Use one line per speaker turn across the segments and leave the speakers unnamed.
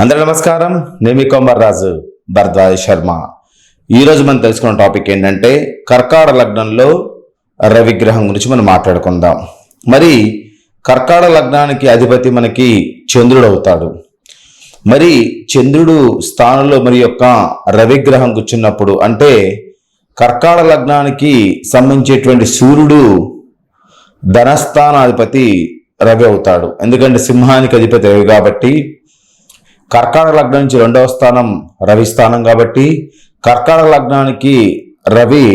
అందరి నమస్కారం. నేను మీ రాజు భరద్వాజ్ శర్మ. ఈరోజు మనం తెలుసుకున్న టాపిక్ ఏంటంటే కర్కాడ లగ్నంలో రవిగ్రహం గురించి మనం మాట్లాడుకుందాం. మరి కర్కాడ లగ్నానికి అధిపతి మనకి చంద్రుడు అవుతాడు. మరి చంద్రుడు స్థానంలో మరి యొక్క రవిగ్రహం కూర్చున్నప్పుడు అంటే కర్కాడ లగ్నానికి సంబంధించేటువంటి సూర్యుడు ధనస్థానాధిపతి రవి అవుతాడు. ఎందుకంటే సింహానికి అధిపతి రవి కాబట్టి కర్కాటక లగ్నం నుంచి రెండవ స్థానం రవి స్థానం కాబట్టి కర్కాటక లగ్నానికి రవి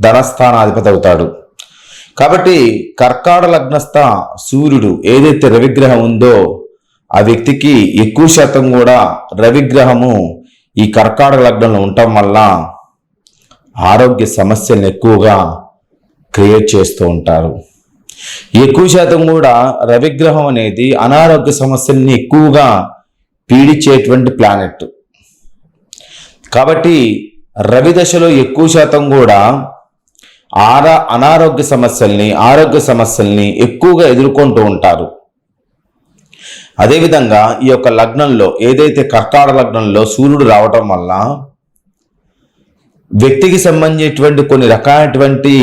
ధనస్థానాధిపతి అవుతాడు. కాబట్టి కర్కాటక లగ్నస్థ సూర్యుడు ఏదైతే రవిగ్రహం ఉందో ఆ వ్యక్తికి ఎక్కువ శాతం కూడా రవిగ్రహము ఈ కర్కాటక లగ్నంలో ఉండటం వల్ల ఆరోగ్య సమస్యలను ఎక్కువగా క్రియేట్ చేస్తూ ఉంటారు. ఎక్కువ శాతం కూడా రవిగ్రహం అనేది అనారోగ్య సమస్యల్ని ఎక్కువగా పీడించేటువంటి ప్లానెట్ కాబట్టి రవి దశలో ఎక్కువ శాతం కూడా ఆరా అనారోగ్య సమస్యల్ని ఆరోగ్య సమస్యల్ని ఎక్కువగా ఎదుర్కొంటూ ఉంటారు. అదేవిధంగా ఈ యొక్క లగ్నంలో ఏదైతే కర్కాడ లగ్నంలో సూర్యుడు రావటం వల్ల వ్యక్తికి సంబంధించినటువంటి కొన్ని రకాలైనటువంటి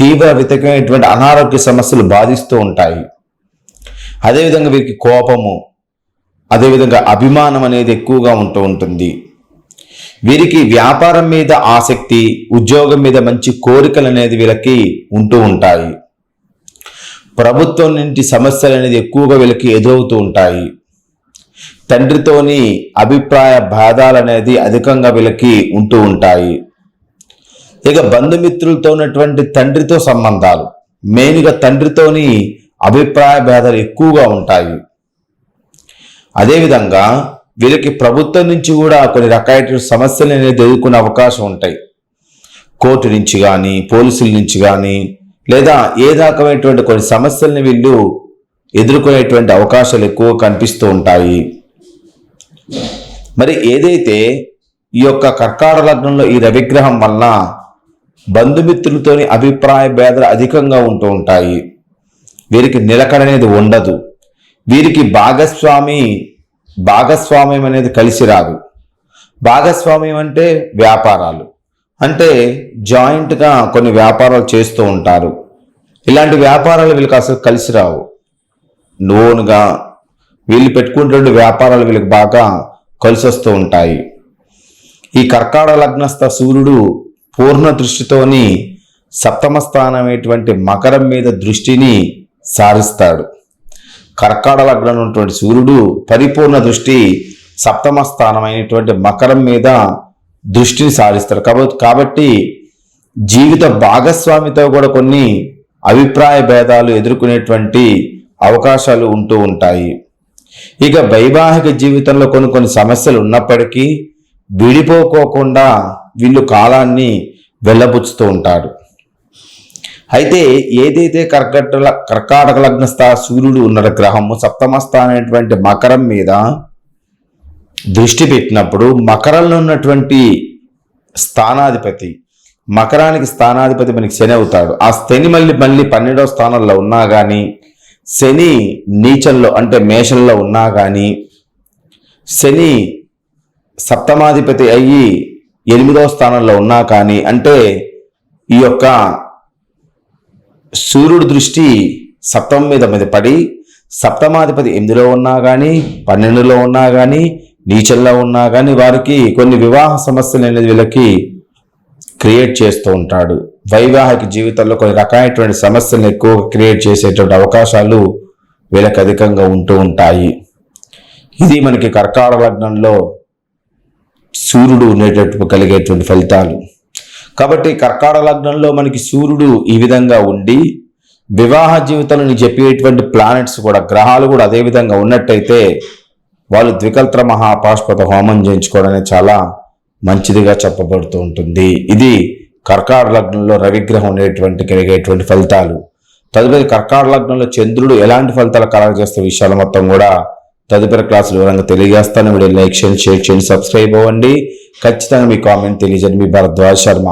తీవ్ర వితకమైనటువంటి అనారోగ్య సమస్యలు బాధిస్తూ ఉంటాయి. అదేవిధంగా వీరికి కోపము అదేవిధంగా అభిమానం అనేది ఎక్కువగా ఉంటూ ఉంటుంది. వీరికి వ్యాపారం మీద ఆసక్తి ఉద్యోగం మీద మంచి కోరికలు అనేది వీళ్ళకి ఉంటూ ఉంటాయి. ప్రభుత్వం నుండి సమస్యలు అనేది ఎక్కువగా వీళ్ళకి ఎదురవుతూ ఉంటాయి. తండ్రితోని అభిప్రాయ భేదాలు అనేది అధికంగా వీళ్ళకి ఉంటూ ఉంటాయి. ఇక బంధుమిత్రులతో ఉన్నటువంటి తండ్రితో సంబంధాలు మెయిన్గా తండ్రితోని అభిప్రాయ భేదాలు ఎక్కువగా ఉంటాయి. అదేవిధంగా వీళ్ళకి ప్రభుత్వం నుంచి కూడా కొన్ని రకాల సమస్యలు అనేది ఎదుర్కొనే అవకాశం ఉంటాయి. కోర్టు నుంచి కానీ పోలీసుల నుంచి కానీ లేదా ఏ రకమైనటువంటి కొన్ని సమస్యల్ని వీళ్ళు ఎదుర్కొనేటువంటి అవకాశాలు ఎక్కువ కనిపిస్తూ ఉంటాయి. మరి ఏదైతే ఈ యొక్క కర్కాట లగ్నంలో ఈ రవిగ్రహం వల్ల బంధుమిత్రులతోని అభిప్రాయ భేదాలు అధికంగా ఉంటూ ఉంటాయి. వీరికి నిలకడ అనేది ఉండదు. వీరికి భాగస్వామి భాగస్వామ్యం అనేది కలిసి రాదు. భాగస్వామ్యం అంటే వ్యాపారాలు. అంటే జాయింట్గా కొన్ని వ్యాపారాలు చేస్తూ ఉంటారు. ఇలాంటి వ్యాపారాలు వీళ్ళకి అసలు కలిసి రావు. లోనుగా వీళ్ళు పెట్టుకున్నటువంటి వ్యాపారాలు వీళ్ళకి బాగా కలిసి వస్తూ ఉంటాయి. ఈ కర్కాడ లగ్నస్థ సూర్యుడు పూర్ణ దృష్టితోని సప్తమ స్థానమైనటువంటి మకరం మీద దృష్టిని సారిస్తాడు. కర్కాడ లగ్నం ఉన్నటువంటి సూర్యుడు పరిపూర్ణ దృష్టి సప్తమ స్థానమైనటువంటి మకరం మీద దృష్టిని సారిస్తారు. కాబట్టి కాబట్టి జీవిత భాగస్వామితో కూడా కొన్ని అభిప్రాయ భేదాలు ఎదుర్కొనేటువంటి అవకాశాలు ఉంటూ ఉంటాయి. ఇక వైవాహిక జీవితంలో కొన్ని కొన్ని సమస్యలు ఉన్నప్పటికీ విడిపోకోకుండా వీళ్ళు కాలాన్ని వెళ్ళబుచ్చుతూ ఉంటారు. అయితే ఏదైతే కర్కట కర్కాటక లగ్నస్థ సూర్యుడు ఉన్న గ్రహము సప్తమస్థ అనేటువంటి మకరం మీద దృష్టి పెట్టినప్పుడు మకరంలో ఉన్నటువంటి స్థానాధిపతి మకరానికి స్థానాధిపతి మనకి శని అవుతాడు. ఆ శని మళ్ళీ మళ్ళీ పన్నెండవ స్థానంలో ఉన్నా కానీ శని నీచంలో అంటే మేషంలో ఉన్నా కానీ శని సప్తమాధిపతి అయ్యి ఎనిమిదవ స్థానంలో ఉన్నా కానీ అంటే ఈ యొక్క సూర్యుడు దృష్టి సప్తమం మీద మీద పడి సప్తమాధిపతి ఎనిమిదిలో ఉన్నా కానీ పన్నెండులో ఉన్నా కానీ నీచల్లో ఉన్నా కానీ వారికి కొన్ని వివాహ సమస్యలు అనేది వీళ్ళకి క్రియేట్ చేస్తూ ఉంటాడు. వైవాహిక జీవితంలో కొన్ని రకాలైనటువంటి సమస్యలను ఎక్కువ క్రియేట్ చేసేటువంటి అవకాశాలు వీళ్ళకి అధికంగా ఉంటూ ఉంటాయి. ఇది మనకి కర్కాటక లగ్నంలో సూర్యుడు ఉండేటట్టు కలిగేటువంటి ఫలితాలు. కాబట్టి కర్కాడ లగ్నంలో మనకి సూర్యుడు ఈ విధంగా ఉండి వివాహ జీవితాలను చెప్పేటువంటి ప్లానెట్స్ కూడా గ్రహాలు కూడా అదే విధంగా ఉన్నట్టయితే వాళ్ళు ద్వికల్త్ర మహాపాష్పత హోమం చేయించుకోవడం చాలా మంచిదిగా చెప్పబడుతూ ఉంటుంది. ఇది కర్కాడ లగ్నంలో రవిగ్రహం ఉండేటువంటి కలిగేటువంటి ఫలితాలు. తదుపరి కర్కాడ లగ్నంలో చంద్రుడు ఎలాంటి ఫలితాలు కలగజేస్తే విషయాలు మొత్తం కూడా తదుపరి క్లాస్ వివరంగా తెలియజేస్తాను. వీడియో లైక్ చేయండి షేర్ చేయండి సబ్స్క్రైబ్ అవ్వండి. ఖచ్చితంగా మీ కామెంట్ తెలియజేయండి. మీ భరద్వాజ్ శర్మ.